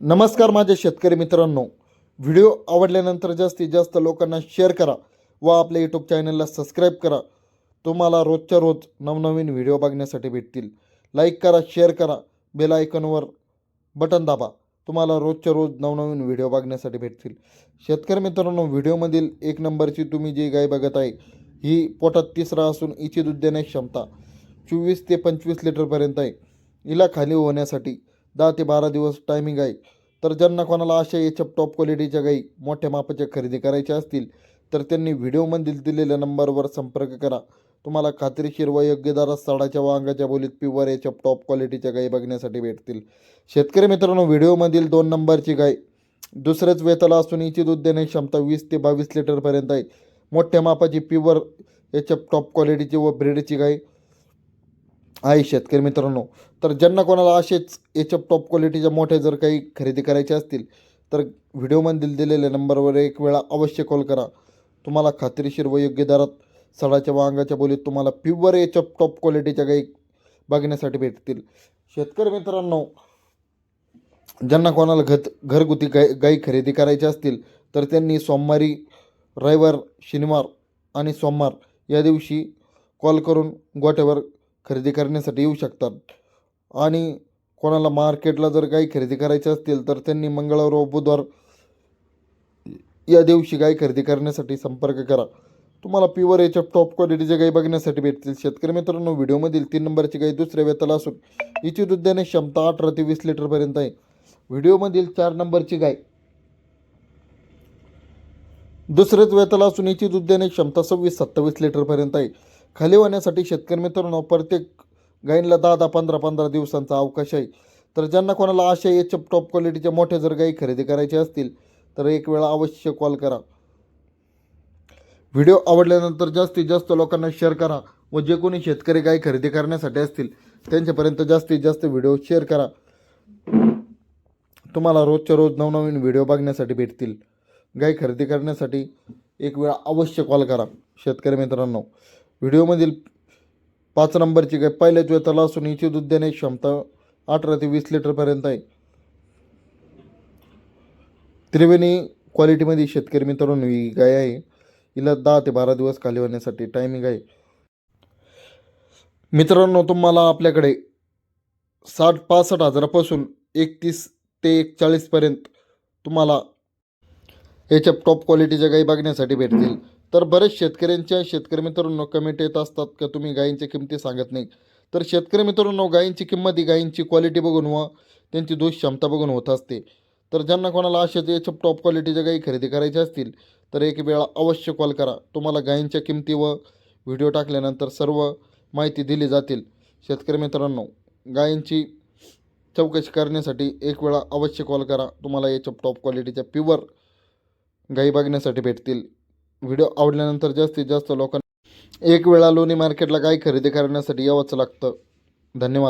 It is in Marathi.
नमस्कार माझे शेतकरी मित्रांनो. व्हिडिओ आवडल्यानंतर जास्तीत जास्त लोकांना शेअर करा व आपल्या यूट्यूब चॅनलला सबस्क्राईब करा. तुम्हाला रोजच्या रोज नवनवीन व्हिडिओ बघण्यासाठी भेटतील. लाईक करा शेअर करा बेल आयकॉनवर बटन दाबा. तुम्हाला रोजच्या रोज नवनवीन व्हिडिओ बघण्यासाठी भेटतील. शेतकरी मित्रांनो व्हिडिओमधील एक नंबरची तुम्ही जी गाय बघत आहे ही पोटात तिसरा असून हिची दूध देण्याची क्षमता चोवीस ते पंचवीस लिटरपर्यंत आहे. हिला खाली होण्यासाठी दहा ते बारा दिवस टायमिंग आहे. तर ज्यांना कोणाला अशा याच्या टॉप क्वालिटीच्या गाई मोठ्या मापाच्या खरेदी करायच्या असतील तर त्यांनी व्हिडिओमधील दिलेल्या नंबरवर संपर्क करा. तुम्हाला खात्रीशीर व योग्य दरात साडाच्या व अंगाच्या बोलीत पिवर याच्या टॉप क्वालिटीच्या गाई बघण्यासाठी भेटतील. शेतकरी मित्रांनो व्हिडिओमधील दोन नंबरची गाय दुसऱ्याच वेताला असून हिची दूध देण्याची क्षमता वीस ते बावीस लिटरपर्यंत आहे. मोठ्या मापाची पिवर याच्या टॉप क्वालिटीची व ब्रीडची गाय आहे शेतकरी मित्रांनो तर ज्यांना कोणाला असेच याच्या टॉप क्वालिटीच्या मोठ्या जर काही खरेदी करायचे असतील तर व्हिडिओमधील दिलेल्या नंबरवर एक वेळा अवश्य कॉल करा. तुम्हाला खात्रीशीर व योग्य दरात सडाच्या व अंगाच्या बोलीत तुम्हाला प्युअर याच्या टॉप क्वालिटीच्या गाई बघण्यासाठी भेटतील. शेतकरी मित्रांनो ज्यांना कोणाला घत घरगुती गाय गाई खरेदी करायची असतील तर त्यांनी सोमवारी रविवार शनिवार आणि सोमवार या दिवशी कॉल करून गोट्यावर खरेदी करण्यासाठी येऊ शकतात. आणि कोणाला मार्केटला जर काही खरेदी करायची असतील तर त्यांनी मंगळवार व बुधवार या दिवशी गाय खरेदी करण्यासाठी संपर्क करा. तुम्हाला प्युअर याच्या टॉप क्वालिटीच्या गाई बघण्यासाठी भेटतील. शेतकरी मित्रांनो व्हिडिओमधील तीन नंबरची गाई दुसऱ्या वेताला असून हिची दूध क्षमता अठरा ते वीस लिटरपर्यंत आहे. व्हिडिओमधील चार नंबरची गाय दुसऱ्याच वेताला असून हिची दूध देण्याची क्षमता सव्वीस सत्तावीस लिटरपर्यंत आहे. खाली होण्यासाठी शेतकरी मित्रांनो प्रत्येक गाईंला दहा दहा पंधरा पंधरा दिवसांचा अवकाश आहे. तर ज्यांना कोणाला अशा याच्या टॉप क्वालिटीच्या मोठ्या जर गायी खरेदी करायच्या असतील तर एक वेळा अवश्य कॉल करा. व्हिडिओ आवडल्यानंतर जास्तीत जास्त लोकांना शेअर करा व जे कोणी शेतकरी गाय खरेदी करण्यासाठी असतील त्यांच्यापर्यंत जास्तीत जास्त व्हिडिओ शेअर करा. तुम्हाला रोजच्या रोज नवनवीन व्हिडिओ बघण्यासाठी भेटतील. गाय खरेदी करण्यासाठी एक वेळा अवश्य कॉल करा शेतकरी मित्रांनो. व्हिडिओमधील पाच नंबरची गाय पहिल्याच वेताला असून हिची दूध देण्याची क्षमता अठरा ते वीस लिटरपर्यंत आहे. त्रिवेणी क्वालिटीमध्ये शेतकरी मित्रांनो ही गाय आहे. हिला दहा ते बारा दिवस खाली होण्यासाठी टायमिंग आहे. मित्रांनो तुम्हाला आपल्याकडे साठ पासष्ट हजारापासून एकतीस ते एकचाळीसपर्यंत तुम्हाला याच्या टॉप क्वालिटीच्या गाई बघण्यासाठी भेटतील. तर बरेच शेतकऱ्यांच्या शेतकरी मित्रांनो कमेंट येत असतात का तुम्ही गायींच्या किमती सांगत नाही. तर शेतकरी मित्रांनो गायींची किंमत ही गायींची क्वालिटी बघून व त्यांची दोष क्षमता बघून होत असते. तर ज्यांना कोणाला अशा याच्या टॉप क्वालिटीच्या गायी खरेदी करायच्या असतील तर एक वेळा अवश्य कॉल करा. तुम्हाला गायींच्या किमती व व्हिडिओ टाकल्यानंतर सर्व माहिती दिली जातील. शेतकरी मित्रांनो गायींची चौकशी करण्यासाठी एक वेळा अवश्य कॉल करा. तुम्हाला याच्या टॉप क्वालिटीच्या प्युअर गाई बघण्यासाठी भेटतील. व्हिडिओ आवडल्यानंतर जास्तीत जास्त लोकांना एक वेळा लोणी मार्केटला गाय खरेदी करण्यासाठी यावंच लागतं. धन्यवाद.